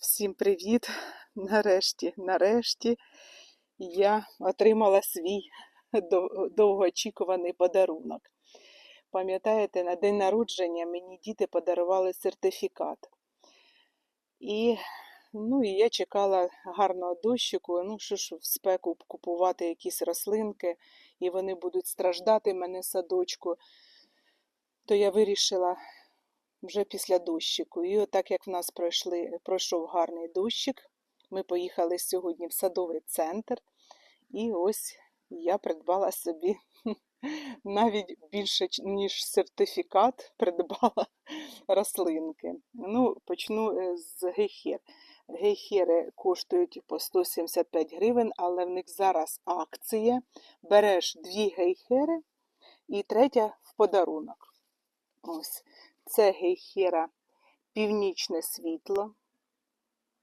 Всім привіт! Нарешті, нарешті я отримала свій довгоочікуваний подарунок. Пам'ятаєте, на день народження мені діти подарували сертифікат. І, ну, і я чекала гарного дощику. Ну, що ж в спеку купувати якісь рослинки, і вони будуть страждати мене садочку. То я вирішила вже після дощику. І отак як в нас пройшли, пройшов гарний дощик, ми поїхали сьогодні в садовий центр, і ось я придбала собі навіть більше, ніж сертифікат, придбала рослинки. Ну, почну е, з гейхер. Гейхери коштують по 175 гривень, але в них зараз акція. Береш дві гейхери і третя в подарунок. Ось. Це гейхера північне світло.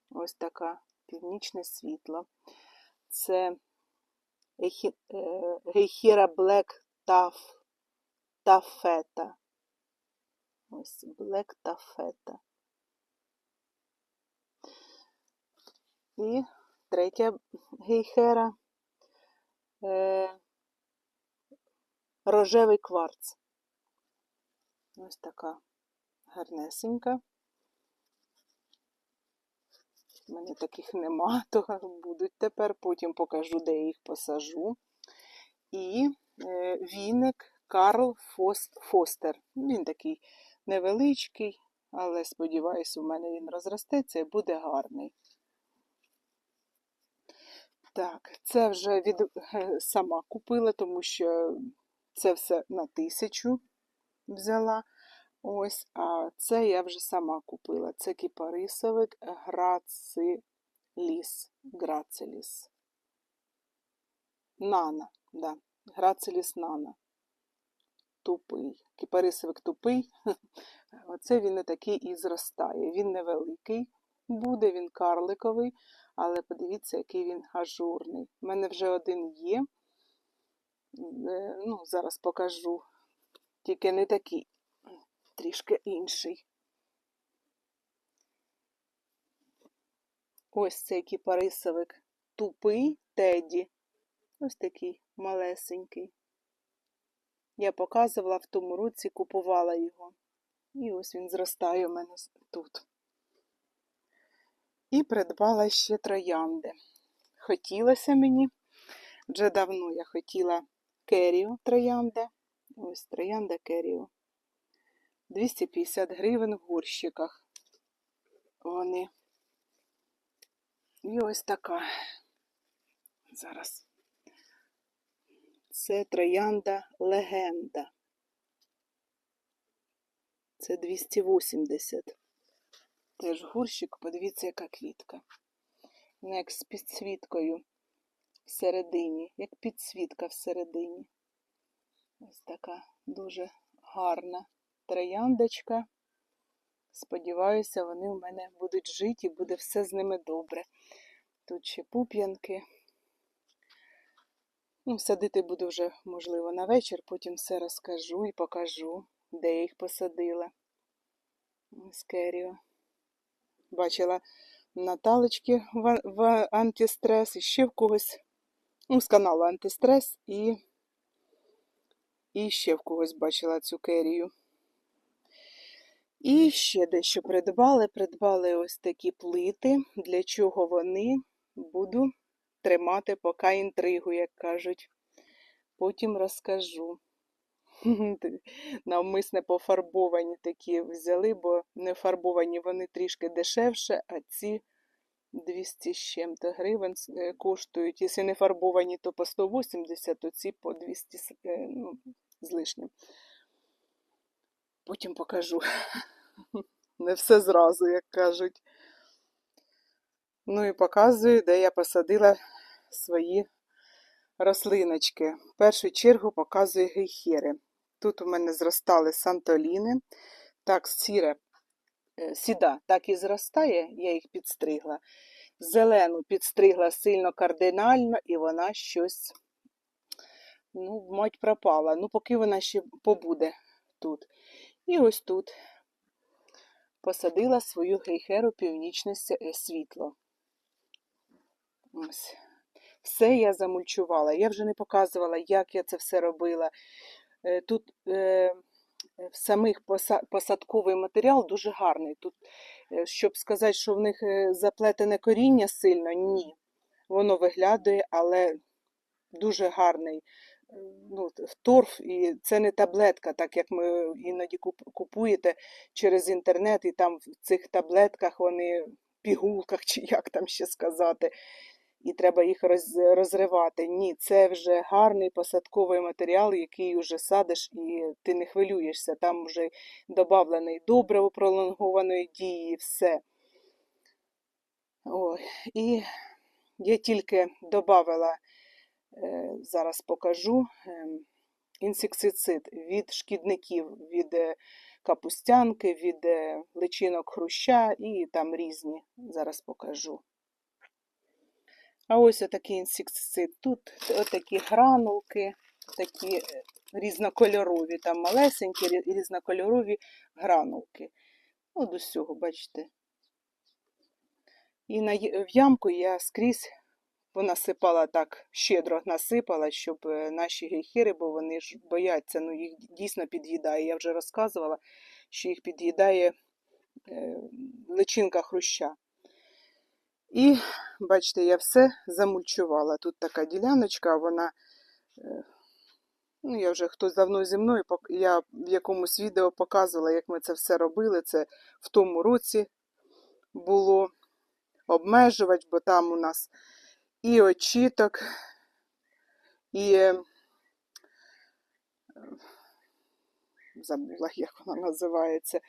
Ось така північне світло. Це е, гейхера Black Taff, Тафета. Ось Black Тафета. І третя гейхера е, рожевий кварц. Ось така гарнесенька. У мене таких нема, то будуть тепер. Потім покажу, де я їх посажу. І е, віник Карл Фос, Фостер. Він такий невеличкий, але сподіваюся, у мене він розростеться і буде гарний. Так, це вже від, е, сама купила, тому що це все на тисячу взяла. Ось, а це я вже сама купила. Це кіпарисовик Грациліс. Грациліс. Нана, да. Грациліс Нана. Тупий. Кіпарисовик тупий. Оце він не такий і зростає. Він невеликий буде, він карликовий, але подивіться, який він ажурний. У мене вже один є. Е, Ну, зараз покажу. Тільки не такий трішки інший. Ось цей кіпарисовик тупий Теді. Ось такий малесенький. Я показувала в тому році, купувала його. І ось він зростає у мене тут. І придбала ще троянди. Хотілося мені, вже давно я хотіла керіо троянда. Ось троянда керіо. 250 гривень в горщиках. Вони. І ось така. Зараз. Це троянда легенда. Це 280. Теж горщик, подивіться, яка квітка. Вона як з підсвіткою всередині, як підсвітка всередині. Ось така дуже гарна трояндочка. Сподіваюся, вони у мене будуть жити і буде все з ними добре. Тут ще пуп'янки. Ну, садити буду вже, можливо, на вечір, потім все розкажу і покажу, де я їх посадила. З керіо. Бачила Наталочки в, в антистрес і ще в когось. Ну, з каналу антистрес і, і ще в когось бачила цю керію. І ще дещо придбали. Придбали ось такі плити. Для чого вони буду тримати поки інтригу, як кажуть. Потім розкажу. Навмисне пофарбовані такі взяли, бо не фарбовані вони трішки дешевше, а ці 200 з чим-то гривень е, коштують. Якщо не фарбовані, то по 180, то ці по 200 з- е, ну, з лишнім. Потім покажу. Не все зразу, як кажуть. Ну і показую, де я посадила свої рослиночки. В першу чергу показую гейхери. Тут у мене зростали сантоліни. Так, сіре, е, сіда так і зростає, я їх підстригла. Зелену підстригла сильно кардинально, і вона щось, ну, мать пропала. Ну, поки вона ще побуде тут. І ось тут посадила свою гейхеру північне світло. Ось. Все я замульчувала. Я вже не показувала, як я це все робила. Е, Тут е, самих посадковий матеріал дуже гарний. Тут, е, щоб сказати, що в них е, заплетене коріння сильно, ні. Воно виглядає, але дуже гарний. Ну, торф, і це не таблетка, так як ми іноді купуєте через інтернет, і там в цих таблетках вони пігулках, чи як там ще сказати, і треба їх роз, розривати. Ні, це вже гарний посадковий матеріал, який вже садиш, і ти не хвилюєшся. Там вже додавлений добриво пролонгованої дії, і все. Ой, і я тільки додавала, зараз покажу, ем, інсектицид від шкідників, від е, капустянки, від е, личинок хруща і там різні. Зараз покажу. А ось отакий інсектицид. Тут отакі гранулки, такі е, різнокольорові, там малесенькі різнокольорові гранулки. От усього, бачите. І на, в ямку я скрізь понасипала так, щедро насипала, щоб е, наші гейхери, бо вони ж бояться, ну їх дійсно під'їдає. Я вже розказувала, що їх під'їдає е, личинка хруща. І, бачите, я все замульчувала. Тут така діляночка, вона, е, ну, я вже хтось давно зі мною, я в якомусь відео показувала, як ми це все робили. Це в тому році було обмежувач, бо там у нас і очіток, і забула, як вона називається.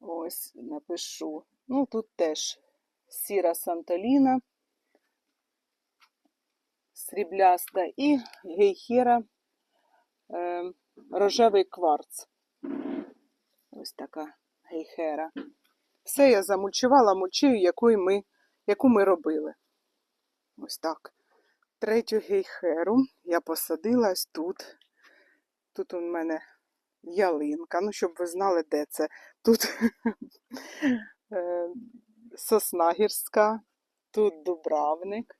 Ось, напишу. Ну, тут теж сіра Санталіна, срібляста і гейхера е, рожевий кварц. Ось така гейхера. Все я замульчувала мульчею, яку ми, яку ми робили. Ось так. Третю гейхеру я посадила ось тут. Тут у мене ялинка. Ну, щоб ви знали, де це. Тут е, сосна гірська, тут дубравник.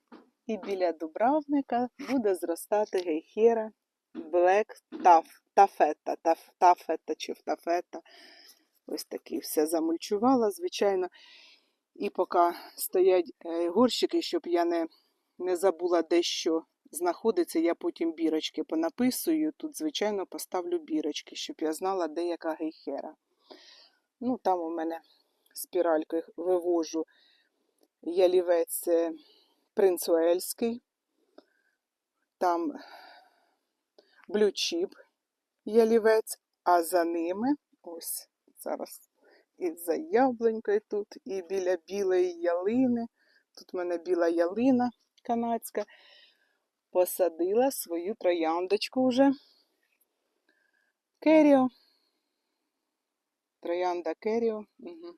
І біля дубравника буде зростати гейхера Black Taff, тафета, таф, тафета чи тафета. Ось такі все замульчувала, звичайно. І поки стоять е, горщики, щоб я не, не забула де що знаходиться, я потім бірочки понаписую. Тут, звичайно, поставлю бірочки, щоб я знала, де яка гейхера. Ну, там у мене спіралькою вивожу ялівець е, принц Уельський, там блючіп ялівець, а за ними ось зараз і за яблунькою тут, і біля білої ялини. Тут в мене біла ялина канадська. Посадила свою трояндочку вже. Керіо. Троянда Керіо. Угу.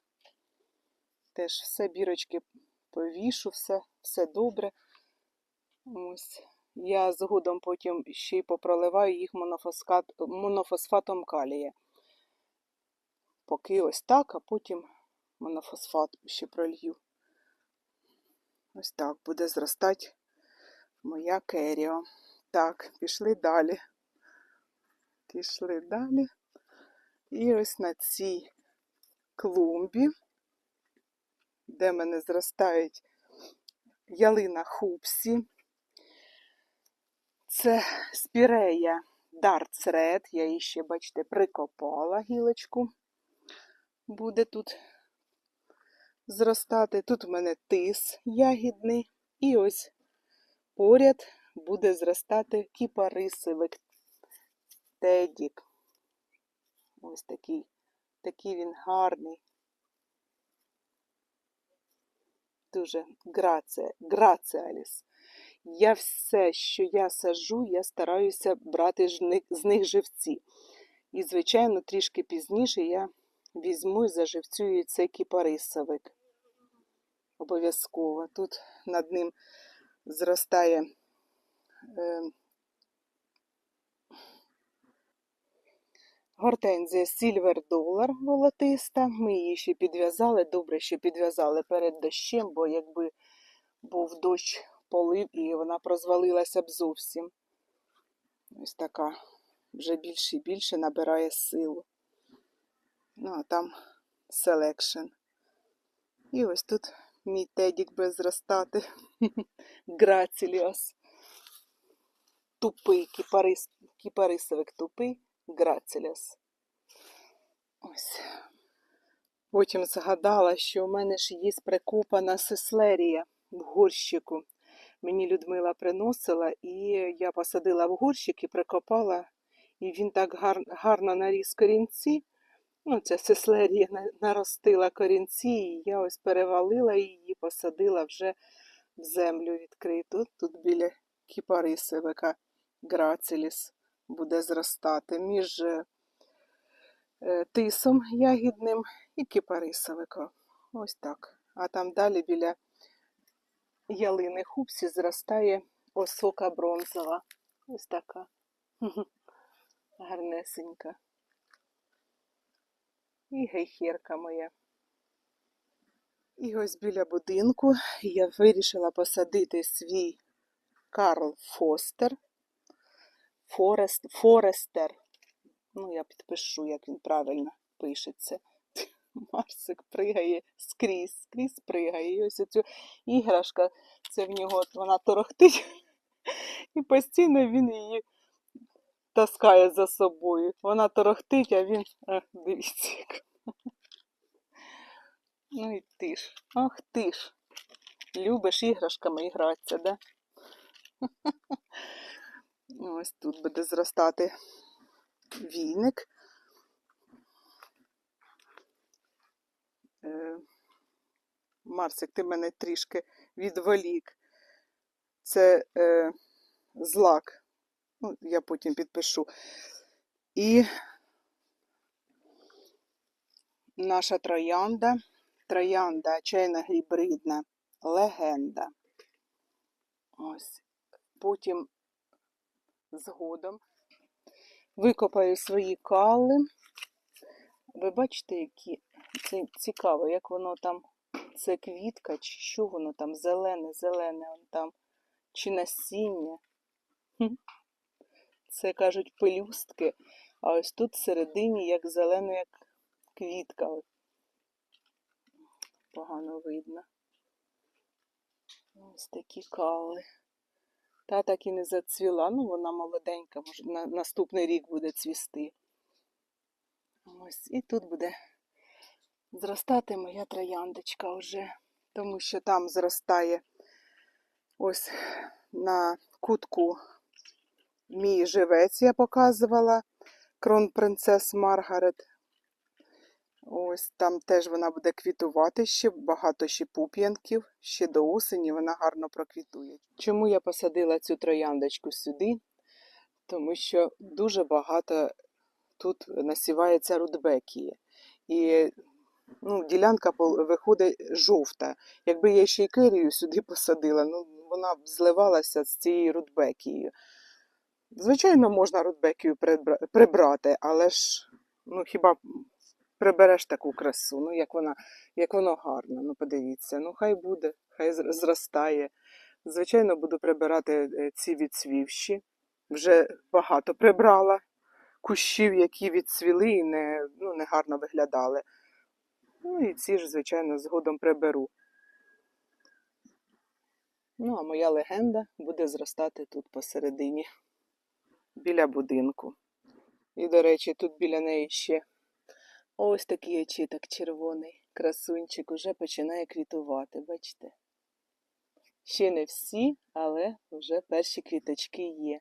Теж все бірочки повішу, все, все добре. Ось. Я згодом потім ще й попроливаю їх монофосфат, монофосфатом калія. Поки ось так, а потім монофосфат ще пролью. Ось так буде зростати моя керіо. Так, пішли далі. Пішли далі. І ось на цій клумбі, де мене зростають ялина хупсі. Це спірея Red. Я її ще, бачите, прикопала гілочку. Буде тут зростати. Тут у мене тис ягідний. І ось поряд буде зростати кіпарисовик Тедік. Ось такий, такий він гарний. Дуже грація, граціаліс. Я все, що я сажу, я стараюся брати з них живці. І, звичайно, трішки пізніше я візьму і заживцюю цей кіпарисовик. Обов'язково. Тут над ним зростає е, Гортензія Silver Dollar волотиста. Ми її ще підв'язали. Добре, що підв'язали перед дощем, бо якби був дощ полив і вона прозвалилася б зовсім. Ось така вже більше і більше набирає силу. Ну, а там селекшн. І ось тут мій тедік буде зростати. Граціліос. Тупий, кіпарис, кіпарисовик тупий, граціліос. Ось. Потім згадала, що у мене ж є прикопана сеслерія в горщику. Мені Людмила приносила, і я посадила в горщик і прикопала, і він так гар, гарно наріс корінці. Ну, ця сеслерія наростила корінці, і я ось перевалила її, посадила вже в землю відкриту. Тут біля кіпарисовика грациліс буде зростати між е, е, тисом ягідним і кіпарисовиком. Ось так. А там далі біля ялини хупсі зростає осока бронзова. Ось така. Гарнесенька. І гейхерка моя. І ось біля будинку я вирішила посадити свій Карл Фостер. Форест, Форестер. Ну, я підпишу, як він правильно пишеться. Марсик пригає скрізь, скрізь пригає. І ось цю іграшка, це в нього вона торохтить, і постійно він її таскає за собою. Вона торохтить, а він. Ах, дивіться. як. Ну і ти ж. Ах ти ж. Любиш іграшками гратися, да? Ось тут буде зростати війник. Е, Марсик, ти мене трішки відволік. Це е, злак. Ну, я потім підпишу. І наша троянда. Троянда чайна гібридна легенда. Ось. Потім згодом викопаю свої кали. Ви бачите, які це цікаво, як воно там, це квітка, чи що воно там, зелене, зелене, он там, чи насіння. Це кажуть пелюстки, а ось тут всередині як зелена, як квітка. Погано видно. Ось такі кали. Та так і не зацвіла, ну вона молоденька, може на наступний рік буде цвісти. Ось і тут буде зростати моя трояндочка вже, тому що там зростає ось на кутку мій живець, я показувала, кронпринцес Маргарет. Ось там теж вона буде квітувати ще багато ще пуп'янків, ще до осені вона гарно проквітує. Чому я посадила цю трояндочку сюди? Тому що дуже багато тут насівається рудбекії. І ну, ділянка виходить жовта. Якби я ще й керію сюди посадила, ну вона б зливалася з цією рудбекією. Звичайно, можна рудбекію прибрати, але ж ну, хіба прибереш таку красу, ну як вона, як воно гарно, ну подивіться, ну хай буде, хай зростає. Звичайно, буду прибирати е, ці відцвівші. Вже багато прибрала кущів, які відцвіли і не, ну, не гарно виглядали. Ну і ці ж, звичайно, згодом приберу. Ну, а моя легенда буде зростати тут посередині, біля будинку. І, до речі, тут біля неї ще ось такий очіток червоний. Красунчик уже починає квітувати, бачите? Ще не всі, але вже перші квіточки є.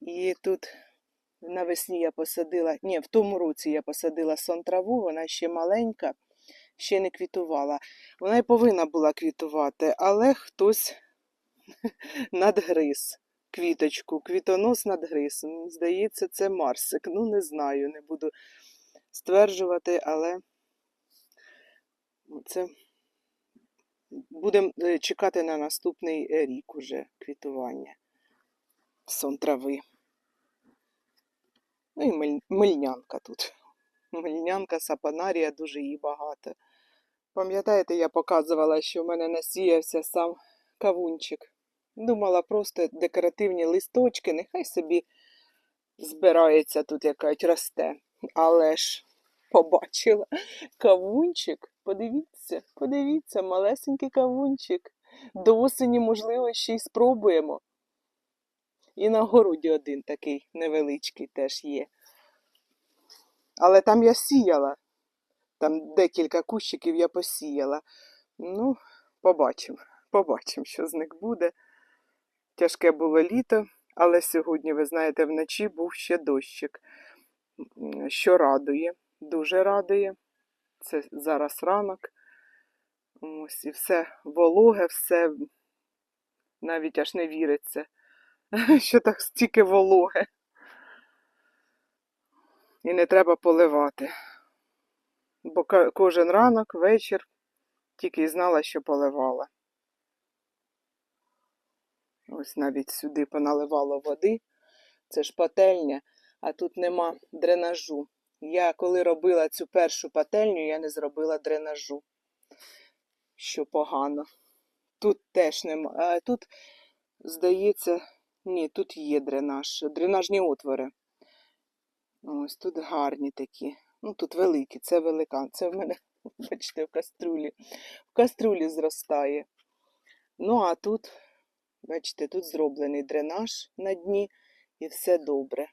І тут навесні я посадила, ні, в тому році я посадила сон-траву, вона ще маленька, ще не квітувала. Вона й повинна була квітувати, але хтось надгриз квіточку, квітонос надгриз. М, Здається, це Марсик. Ну, не знаю, не буду стверджувати, але це будемо е, чекати на наступний е, рік уже квітування сон трави. Ну і миль- мильнянка тут. Мильнянка, сапанарія, дуже її багато. Пам'ятаєте, я показувала, що в мене насіявся сам кавунчик. Думала, просто декоративні листочки, нехай собі збирається тут якась росте. Але ж побачила кавунчик. Подивіться, подивіться, малесенький кавунчик. До осені, можливо, ще й спробуємо. І на городі один такий невеличкий теж є. Але там я сіяла. Там декілька кущиків я посіяла. Ну, побачимо. Побачимо, що з них буде. Тяжке було літо, але сьогодні, ви знаєте, вночі був ще дощик, що радує, дуже радує. Це зараз ранок. Ось і все вологе, все навіть аж не віриться, що так стільки вологе. І не треба поливати. Бо кожен ранок, вечір тільки й знала, що поливала. Ось навіть сюди поналивало води. Це ж пательня, а тут нема дренажу. Я коли робила цю першу пательню, я не зробила дренажу, що погано. Тут теж нема. А тут, здається, ні, тут є дренаж, дренажні отвори. Ось тут гарні такі. Ну, тут великі, це великан. Це в мене, бачите, в каструлі. В каструлі зростає. Ну, а тут, бачите, тут зроблений дренаж на дні і все добре.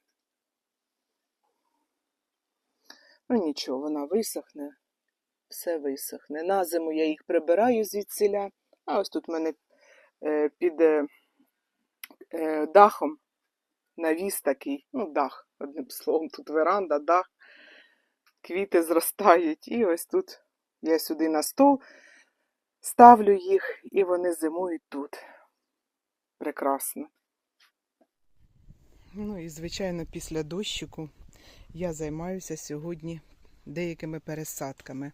Ну нічого, вона висохне, все висохне. На зиму я їх прибираю звідсіля, а ось тут в мене е, під е, е, дахом навіс такий, ну, дах, одним словом, тут веранда, дах, квіти зростають. І ось тут я сюди на стол ставлю їх, і вони зимують тут. Прекрасно. Ну і, звичайно, після дощику я займаюся сьогодні деякими пересадками.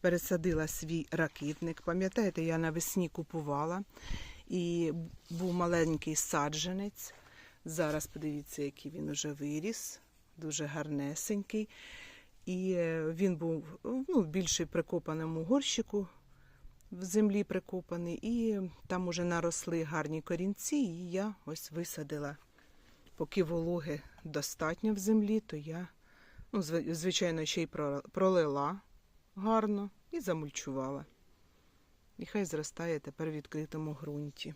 Пересадила свій ракитник. Пам'ятаєте, я навесні купувала і був маленький саджанець. Зараз подивіться, який він уже виріс, дуже гарнесенький. І е, він був ну, більше прикопаному горщику в землі прикопаний, і там уже наросли гарні корінці, і я ось висадила. Поки вологи достатньо в землі, то я, ну, звичайно, ще й пролила гарно і замульчувала. І хай зростає тепер в відкритому ґрунті.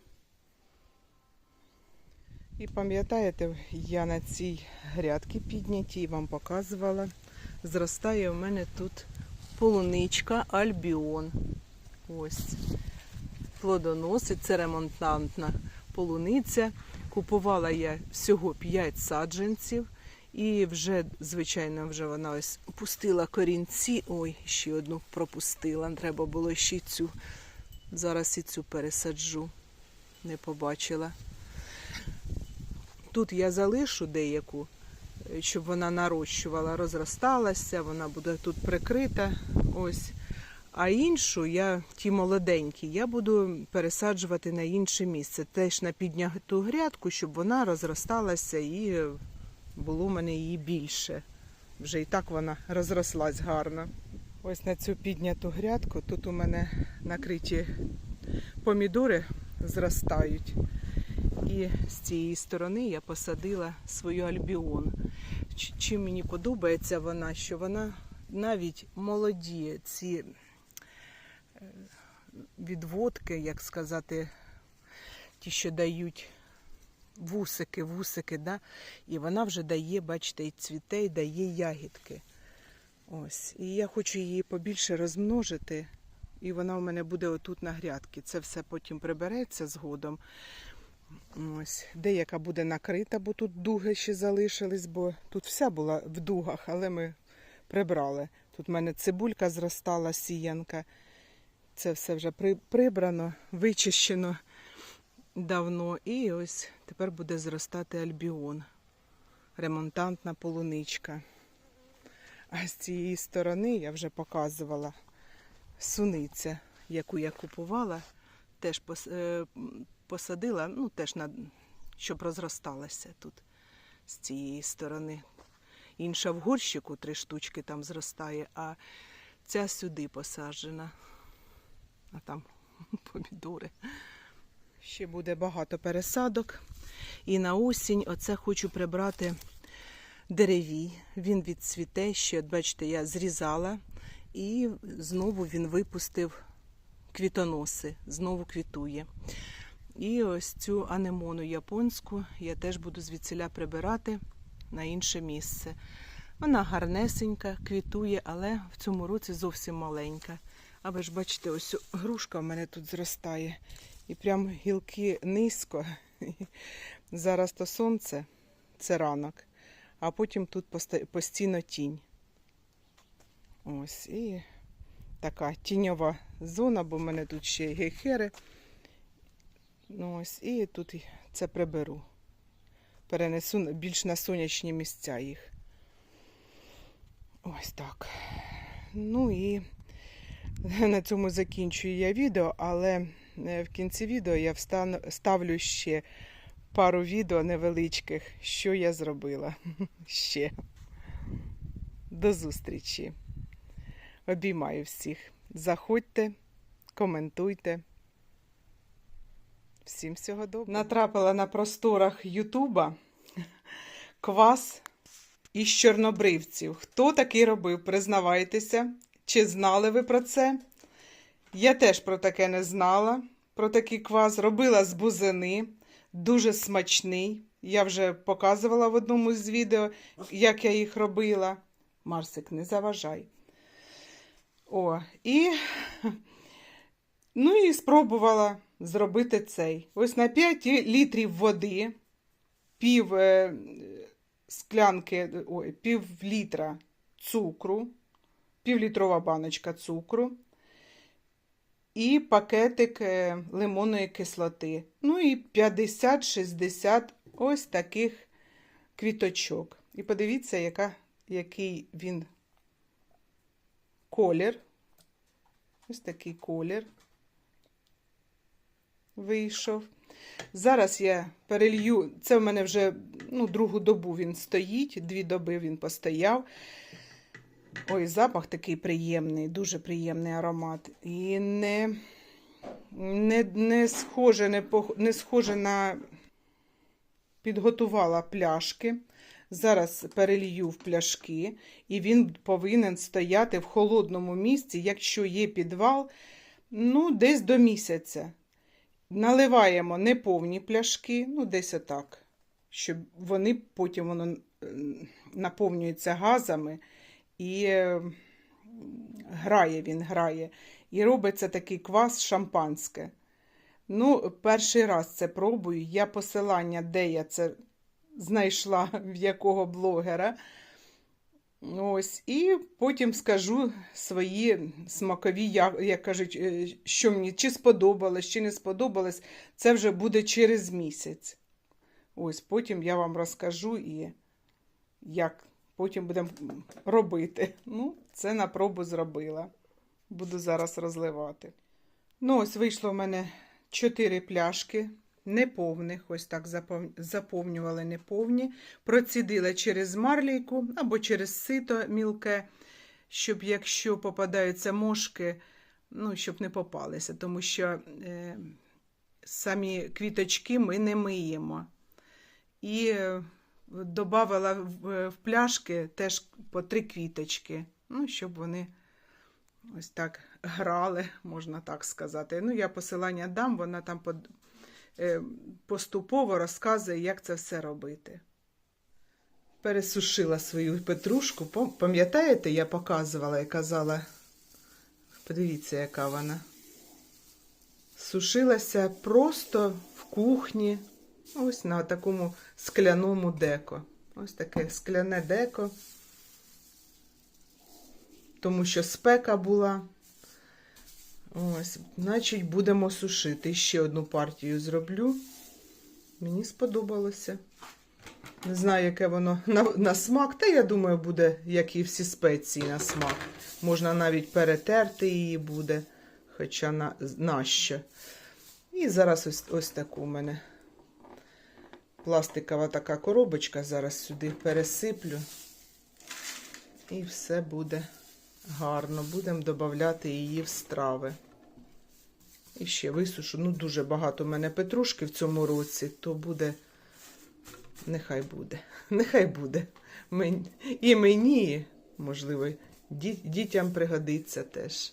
І пам'ятаєте, я на цій грядці піднятій вам показувала. Зростає у мене тут полуничка Альбіон. Ось. Плодоносить, це ремонтантна полуниця. Купувала я всього 5 саджанців. І вже, звичайно, вже вона ось пустила корінці. Ой, ще одну пропустила. Треба було ще цю. Зараз і цю пересаджу. Не побачила. Тут я залишу деяку, е, щоб вона нарощувала, розросталася, вона буде тут прикрита. Ось. А іншу я, ті молоденькі, я буду пересаджувати на інше місце. Теж на підняту грядку, щоб вона розросталася і було в мене її більше. Вже і так вона розрослась гарно. Ось на цю підняту грядку тут у мене накриті помідори зростають. І з цієї сторони я посадила свою альбіон. Чим мені подобається вона, що вона навіть молоді ці відводки, як сказати, ті, що дають вусики, вусики, да? і вона вже дає, бачите, і цвіте, і дає ягідки. Ось. І я хочу її побільше розмножити, і вона у мене буде отут на грядці. Це все потім прибереться згодом. Ось. Деяка буде накрита, бо тут дуги ще залишились, бо тут вся була в дугах, але ми прибрали. Тут в мене цибулька зростала, сіянка. Це все вже прибрано, вичищено давно. І ось тепер буде зростати альбіон. Ремонтантна полуничка. А з цієї сторони я вже показувала суниця, яку я купувала, теж е, посадила, ну теж на, щоб розросталася тут з цієї сторони. інша в горщику три штучки там зростає, а ця сюди посаджена. А там помідори. Ще буде багато пересадок. І на осінь оце хочу прибрати деревій. Він відцвіте ще, бачите, я зрізала, і знову він випустив квітоноси, знову квітує. І ось цю анемону японську я теж буду звідсіля прибирати на інше місце. Вона гарнесенька, квітує, але в цьому році зовсім маленька. А ви ж бачите, ось грушка в мене тут зростає. І прям гілки низько. Зараз то сонце, це ранок, а потім тут постійно тінь. Ось, і така тіньова зона, бо в мене тут ще й гейхери. Ну ось, і тут це приберу. Перенесу більш на сонячні місця їх. Ось так. Ну і на цьому закінчую я відео, але е, в кінці відео я встану, ставлю ще пару відео невеличких, що я зробила. Ще. До зустрічі. Обіймаю всіх. Заходьте, коментуйте. Всім всього доброго. Натрапила на просторах Ютуба квас із чорнобривців. Хто такий робив? Признавайтеся, чи знали ви про це? Я теж про таке не знала. Про такий квас робила з бузини, дуже смачний. Я вже показувала в одному з відео, як я їх робила. Марсик, не заважай. О, і, ну і спробувала зробити цей. Ось на 5 літрів води, пів е, склянки, ой, пів літра цукру, півлітрова баночка цукру і пакетик е, лимонної кислоти. Ну і 50-60 ось таких квіточок. І подивіться, яка, який він колір. Ось такий колір вийшов. Зараз я перелью, це в мене вже ну, другу добу він стоїть, дві доби він постояв. Ой, запах такий приємний, дуже приємний аромат. І не, не, не, схоже, не, не схоже на підготувала пляшки. Зараз перелью в пляшки, і він повинен стояти в холодному місці, якщо є підвал, ну, десь до місяця. Наливаємо неповні пляшки, ну, десь отак, щоб вони потім воно наповнюється газами і е, грає він, грає. І робиться такий квас шампанське. Ну, перший раз це пробую. Я посилання, де я це знайшла, в якого блогера. Ось, і потім скажу свої смакові, як, як кажуть, е, що мені чи сподобалось, чи не сподобалось. Це вже буде через місяць. Ось, потім я вам розкажу і як потім будемо робити. Ну, це на пробу зробила. Буду зараз розливати. Ну, ось вийшло в мене 4 пляшки неповних, ось так заповнювали неповні, процідила через марлійку або через сито мілке, щоб якщо попадаються мошки, ну, щоб не попалися, тому що е, самі квіточки ми не миємо. І е, додавала в, пляшки теж по три квіточки, ну, щоб вони ось так грали, можна так сказати. Ну, я посилання дам, вона там е, поступово розказує, як це все робити. Пересушила свою петрушку. Пам'ятаєте, я показувала і казала, подивіться, яка вона. Сушилася просто в кухні, ось на такому скляному деко. Ось таке скляне деко, тому що спека була. Ось, значить, будемо сушити. Ще одну партію зроблю. Мені сподобалося. Не знаю, яке воно на, на смак, та я думаю, буде, як і всі спеції на смак. Можна навіть перетерти її буде, хоча на, нащо. І зараз ось, ось таку у мене пластикова така коробочка. Зараз сюди пересиплю. І все буде гарно. Будемо додати її в страви. І ще висушу. Ну, дуже багато в мене петрушки в цьому році, то буде. Нехай буде. Нехай буде. І мені, можливо, ді- дітям пригодиться теж.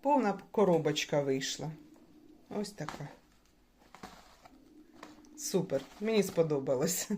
Повна коробочка вийшла. Ось така. Супер. Мені сподобалось.